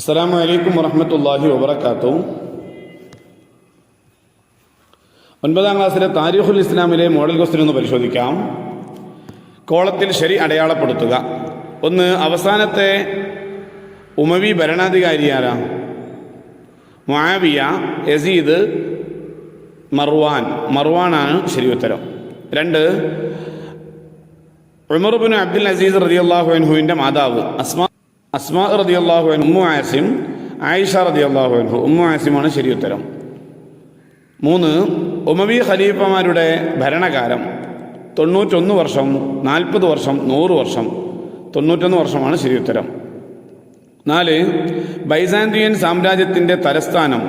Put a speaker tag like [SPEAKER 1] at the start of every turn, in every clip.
[SPEAKER 1] അസ്സാം വലൈക്കും വറഹമത്തല്ലാഹി വബർക്കാത്തു ഒൻപതാം ക്ലാസ്സിലെ താരിഖുൽ ഇസ്ലാമിലെ മോഡൽ ക്വസ്റ്റ്യൻ ഒന്ന് പരിശോധിക്കാം. കോളത്തിൽ ശരി അടയാളപ്പെടുത്തുക. ഒന്ന് അവസാനത്തെ ഉമവി ഭരണാധികാരി ആരാണ് മുആവിയ യസീദ് മർവാൻ. മർവാനാണ് ശരി ഉത്തരം. രണ്ട് ഉമർബിൻ അബ്ദുൽ അസീസ് റതിയല്ലാഹു അൻഹുവിന്റെ മാതാവ് അസ്മാ അസ്മാ റതി അൻഹു ഉമ്മു ആസിം ആയിഷ റതിയല്ലാഹു അൻഹു. ഉമ്മു ആസിമാണ് ശരി ഉത്തരം മൂന്ന് ഉമവി ഖലീഫമാരുടെ ഭരണകാലം. തൊണ്ണൂറ്റൊന്ന് വർഷം നാൽപ്പത് വർഷം നൂറ് വർഷം. തൊണ്ണൂറ്റൊന്ന് വർഷമാണ് ശരി ഉത്തരം നാല് ബൈസാന്തിയൻ സാമ്രാജ്യത്തിന്റെ തലസ്ഥാനം.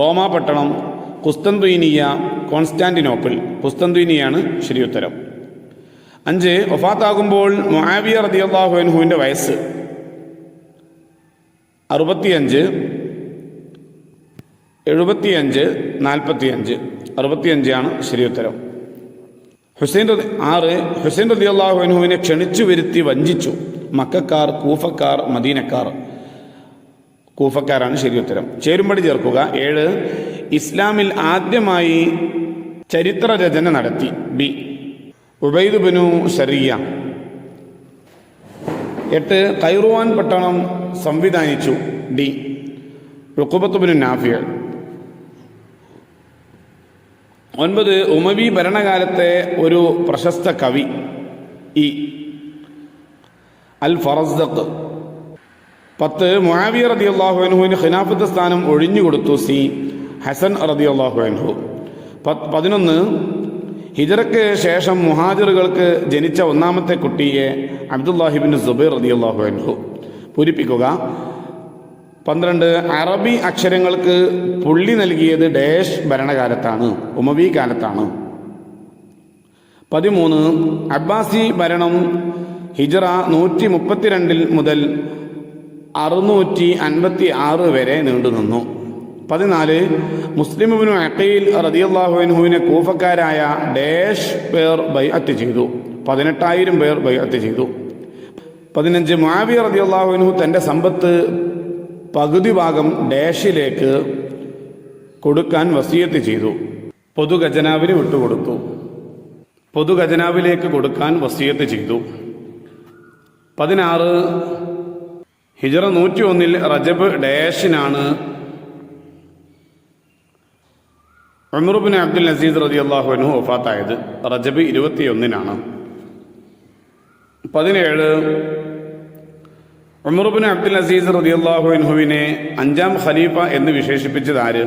[SPEAKER 1] റോമാ പട്ടണം കുസ്തന്തുയിനിയ കോൺസ്റ്റാന്റിനോപ്പിൾ. കുസ്തന്തുയിനിയാണ് ശരി ഉത്തരം അഞ്ച് ഒഫാത്താകുമ്പോൾ മൊഹാവിയ റതി അൻഹുവിന്റെ വയസ്സ്. അറുപത്തിയഞ്ച് എഴുപത്തിയഞ്ച് നാൽപ്പത്തിയഞ്ച്. അറുപത്തിയഞ്ചാണ് ശരി ഉത്തരം. ഹുസൈൻ റതി ആറ് ഹുസൈൻ റതി അള്ളാഹുനുഹുവിനെ ക്ഷണിച്ചു വരുത്തി വഞ്ചിച്ചു. മക്കാർ കൂഫക്കാർ മദീനക്കാർ. കൂഫക്കാരാണ് ശരി ഉത്തരം. ചേരുമ്പടി ചേർക്കുക. ഏഴ് ഇസ്ലാമിൽ ആദ്യമായി ചരിത്ര രചന നടത്തി. ബി ഉബൈദ് ബിനു ഷറിയ എട്ട് കൈറുവാൻ പട്ടണം സംവിധാനിച്ചു ഡി. റുക്കുബത്ത് ബിനു നാഫിയ. ഒൻപത് ഉമവി ഭരണകാലത്തെ ഒരു പ്രശസ്ത കവി ഇ. അൽ ഫറസ്ദത്ത് പത്ത് മുആവിയ റതി അള്ളാഹു ഖിനാഫത്ത് സ്ഥാനം ഒഴിഞ്ഞുകൊടുത്തു സി. ഹസൻ റതി അള്ളാഹുവിൻഹു പതിനൊന്ന് ഹിജറയ്ക്ക് ശേഷം മുഹാജിറുകൾക്ക് ജനിച്ച ഒന്നാമത്തെ കുട്ടിയെ അബ്ദുല്ലാഹിബിൻ സുബൈർ റതി അള്ളാഹു അൻഹു പൂരിപ്പിക്കുക. പന്ത്രണ്ട് അറബി അക്ഷരങ്ങൾക്ക് പുള്ളി നൽകിയത് ഡേഷ് ഭരണകാലത്താണ് ഉമവി കാലത്താണ്. പതിമൂന്ന് അബ്ബാസി ഭരണം ഹിജറ നൂറ്റി മുപ്പത്തിരണ്ടിൽ മുതൽ അറുന്നൂറ്റി അൻപത്തി ആറ് വരെ നീണ്ടുനിന്നു. പതിനാല് മുസ്ലിമുബിനു അക്കയിൽ റതിയല്ലാഹുവിനുവിനെ കൂഫക്കാരായ ഡേഷ് പേർ ബൈഅത്ത് ചെയ്തു. പതിനെട്ടായിരം പേർ ബൈഅത്ത് ചെയ്തു. പതിനഞ്ച് മുആവിയ റതിയല്ലാഹുവിനു തന്റെ സമ്പത്ത് പകുതി ഭാഗം ഡേഷിലേക്ക് കൊടുക്കാൻ വസീയത്ത് ചെയ്തു. പൊതുഖജനാവിന് വിട്ടുകൊടുത്തു. പൊതുഖജനാവിലേക്ക് കൊടുക്കാൻ വസീയത്ത് ചെയ്തു. പതിനാറ് ഹിജറ നൂറ്റി ഒന്നിൽ റജബ് ഡാഷിനാണ് ഉമറുബിൻ അബ്ദുൽ അസീസ് റതി അള്ളാഹുവിനു വഫാത്തായത് റജബ് ഇരുപത്തിയൊന്നിനാണ്. പതിനേഴ് ഉമറുബിൻ അബ്ദുൽ അസീസ് റതി അള്ളാഹുവിൻഹുവിനെ അഞ്ചാം ഖലീഫ എന്ന് വിശേഷിപ്പിച്ചത് ആര്?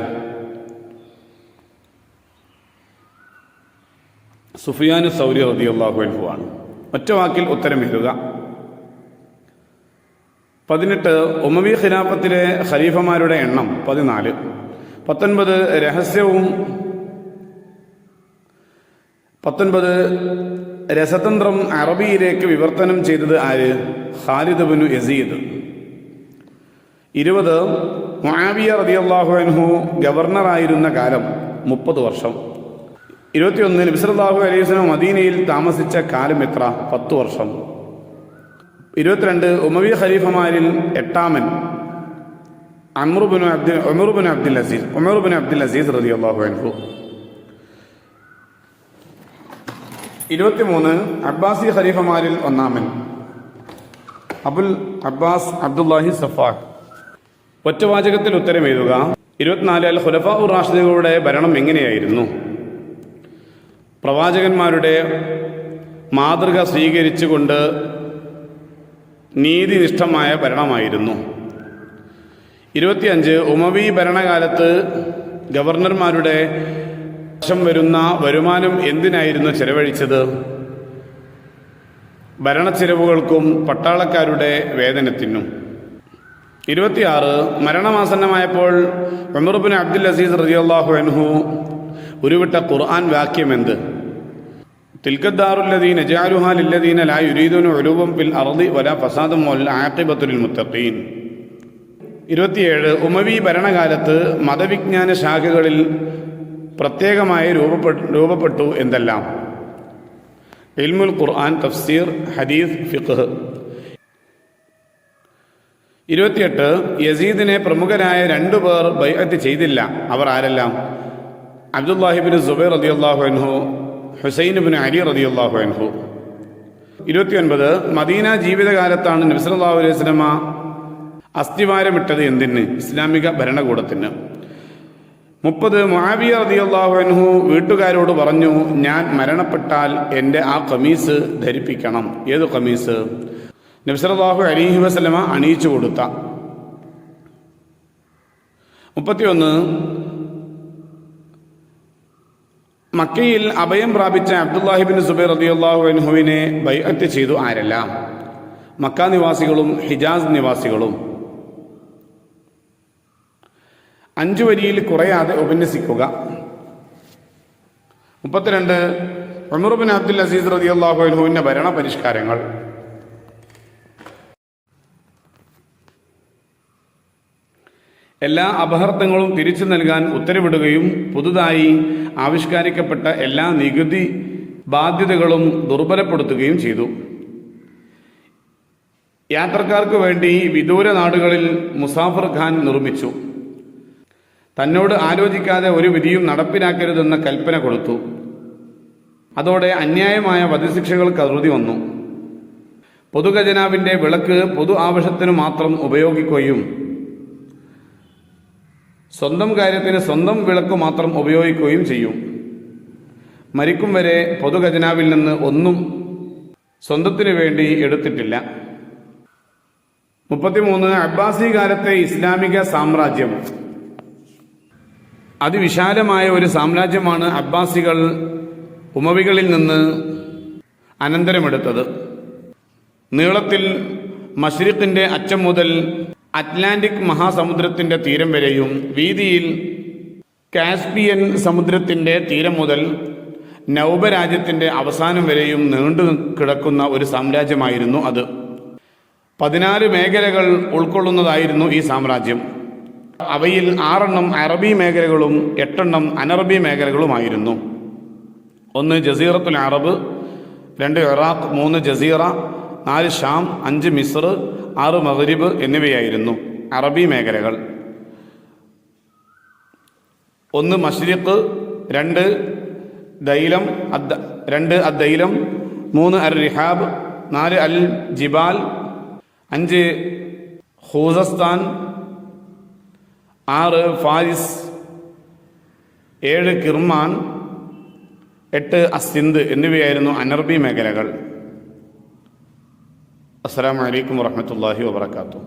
[SPEAKER 1] സുഫിയാനു സൗരി റതി അള്ളാഹുവിൻഹു ആണ്. ഒറ്റ വാക്കിൽ ഉത്തരം എഴുതുക. പതിനെട്ട് ഉമവി ഖിലാഫത്തിലെ ഖലീഫമാരുടെ എണ്ണം പതിനാല്. പത്തൊൻപത് രഹസ്യവും പത്തൊൻപത് രസതന്ത്രം അറബിയിലേക്ക് വിവർത്തനം ചെയ്തത് ആര്? ഖാലിദ് ബിനു യസീദ്. ഇരുപത് മുആവിയ റതിയല്ലാഹു അൻഹു ഗവർണറായിരുന്ന കാലം മുപ്പത് വർഷം. ഇരുപത്തിയൊന്ന് നബിസലാഹു അലൈഹിസ്ലം മദീനയിൽ താമസിച്ച കാലം എത്ര? പത്ത് വർഷം. ഇരുപത്തിരണ്ട് ഉമവി ഖലീഫമാരിൽ എട്ടാമൻ അമറുബിനു അബ്ദുൽ ഉമറുബിൻ അബ്ദുൽ അസീസ് ഉമറുബിൻ അബ്ദുൽ അസീസ് റതി അള്ളാഹു അൻഹു. ഇരുപത്തിമൂന്ന് അബ്ബാസി ഖലീഫമാരിൽ ഒന്നാമൻ. Abul Abbas Abdullahi Saffah. ഒറ്റവാചകത്തിൽ ഉത്തരം എഴുതുക. ഇരുപത്തിനാല് അൽ ഖുലഫ ഉർ റാഷിദുകളുടെ ഭരണം എങ്ങനെയായിരുന്നു? പ്രവാചകന്മാരുടെ മാതൃക സ്വീകരിച്ചുകൊണ്ട് നീതിനിഷ്ഠമായ ഭരണമായിരുന്നു. ഇരുപത്തിയഞ്ച് ഉമവി ഭരണകാലത്ത് ഗവർണർമാരുടെ വശം വരുന്ന വരുമാനം എന്തിനായിരുന്നു ചെലവഴിച്ചത്? ഭരണച്ചെലവുകൾക്കും പട്ടാളക്കാരുടെ വേതനത്തിനും. ഇരുപത്തിയാറ് മരണമാസന്നമായപ്പോൾ ഉമർബിൻ അബ്ദുൽ അസീസ് റജിയല്ലാഹു അൻഹു ഉരുവിട്ട ഖുർആൻ വാക്യം എന്ത്? തിൽക്കദ്ദാറുല്ലദീൻ ജാലുഹാലില്ലദീന ലാ യുരീദുന ഉലൂബം ഫിൽ അർദി വല ഫസാദും വൽ ആഖിബത്തുൽ മുത്തഖീൻ. ഇരുപത്തിയേഴ് ഉമവി ഭരണകാലത്ത് മതവിജ്ഞാന ശാഖകളിൽ പ്രത്യേകമായി രൂപപ്പെട്ടു രൂപപ്പെട്ടു എന്തെല്ലാം? ഇൽമുൽ ഖുർആൻ തഫ്സീർ ഹദീസ് ഫിഖ്. ഇരുപത്തിയെട്ട് യസീദിനെ പ്രമുഖരായ രണ്ടു പേർ ബൈഅത്ത് ചെയ്തില്ല. അവർ ആരെല്ലാം? അബ്ദുല്ലാഹിബിൻ സുബൈർ റതി അള്ളാഹു അൻഹു ഹുസൈൻ അലി റതി അള്ളാഹു അൻഹു. ഇരുപത്തിയൊൻപത് മദീന ജീവിതകാലത്താണ് നബ്സല്ലാഹു അലൈഹി സ്വലമ അസ്ഥിവാരമിട്ടത് എന്തിന്? ഇസ്ലാമിക ഭരണകൂടത്തിന്. മുപ്പത് മുആവിയ റളിയല്ലാഹു അൻഹു വീട്ടുകാരോട് പറഞ്ഞു ഞാൻ മരണപ്പെട്ടാൽ എന്റെ ആ കമീസ് ധരിപ്പിക്കണം. ഏത് കമീസ് നബ്സലാഹു അലിഹി വസല്ലമ അണിയിച്ചു കൊടുത്ത. മുപ്പത്തിയൊന്ന് മക്കയിൽ അഭയം പ്രാപിച്ച അബ്ദുല്ലാഹിബിൻ സുബൈർ റളിയല്ലാഹു അൻഹുവിനെ ബൈഅത്ത് ചെയ്തു ആരെല്ലാം? മക്ക നിവാസികളും ഹിജാസ് നിവാസികളും. അഞ്ചു വരിയിൽ കുറയാതെ ഉപന്യസിക്കുക. മുപ്പത്തിരണ്ട് ഉമറുബിൻ അബ്ദുൽ അസീസ് റതി അള്ളാഹു അൻഹുവിന്റെ ഭരണ പരിഷ്കാരങ്ങൾ എല്ലാ അപഹർത്തങ്ങളും തിരിച്ചു നൽകാൻ ഉത്തരവിടുകയും പുതുതായി ആവിഷ്കരിക്കപ്പെട്ട എല്ലാ നികുതി ബാധ്യതകളും ദുർബലപ്പെടുത്തുകയും ചെയ്തു. യാത്രക്കാർക്ക് വേണ്ടി വിദൂര നാടുകളിൽ മുസാഫർ ഖാൻ നിർമ്മിച്ചു. തന്നോട് ആലോചിക്കാതെ ഒരു വിധിയും നടപ്പിലാക്കരുതെന്ന കൽപ്പന കൊടുത്തു. അതോടെ അന്യായമായ വധശിക്ഷകൾക്ക് അറുതി വന്നു. പൊതുഖജനാവിന്റെ വിളക്ക് പൊതു ആവശ്യത്തിനു മാത്രം ഉപയോഗിക്കുകയും സ്വന്തം കാര്യത്തിന് സ്വന്തം വിളക്ക് മാത്രം ഉപയോഗിക്കുകയും ചെയ്യും. മരിക്കും വരെ പൊതുഖജനാവിൽ നിന്ന് ഒന്നും സ്വന്തത്തിനു വേണ്ടി എടുത്തിട്ടില്ല. മുപ്പത്തിമൂന്ന് അബ്ബാസി കാലത്തെ ഇസ്ലാമിക സാമ്രാജ്യം. അതിവിശാലമായ ഒരു സാമ്രാജ്യമാണ് അബ്ബാസികൾ ഉമവികളിൽ നിന്ന് അനന്തരമെടുത്തത്. നീളത്തിൽ മഷ്രിഖിന്റെ അച്ചം മുതൽ അറ്റ്ലാന്റിക് മഹാസമുദ്രത്തിന്റെ തീരം വരെയും വീതിയിൽ കാസ്പിയൻ സമുദ്രത്തിന്റെ തീരം മുതൽ നൗബരാജ്യത്തിന്റെ അവസാനം വരെയും നീണ്ടു കിടക്കുന്ന ഒരു സാമ്രാജ്യമായിരുന്നു അത്. പതിനാല് മേഖലകൾ ഉൾക്കൊള്ളുന്നതായിരുന്നു ഈ സാമ്രാജ്യം. അവയിൽ ആറെണ്ണം അറബി മേഖലകളും എട്ടെണ്ണം അനറബി മേഖലകളുമായിരുന്നു. ഒന്ന് ജസീറത്തുൽ അറബ് രണ്ട് ഇറാഖ് മൂന്ന് ജസീറ നാല് ഷാം അഞ്ച് മിസ്ർ ആറ് മഗ്രിബ് എന്നിവയായിരുന്നു അറബി മേഖലകൾ. ഒന്ന് മഷ്രിഖ് രണ്ട് ദൈലം അദ് രണ്ട് അദ്ദൈലം മൂന്ന് അൽ റിഹാബ് നാല് അൽ ജിബാൽ അഞ്ച് ഹൂസസ്ഥാൻ ആറ് ഫാരിസ് ഏഴ് കിർമാൻ എട്ട് അസിന്ത് എന്നിവയായിരുന്നു അനർബി മേഖലകൾ. അസ്സാം വലൈക്കും വാഹമത്തല്ലാഹി വാബർക്കാത്തു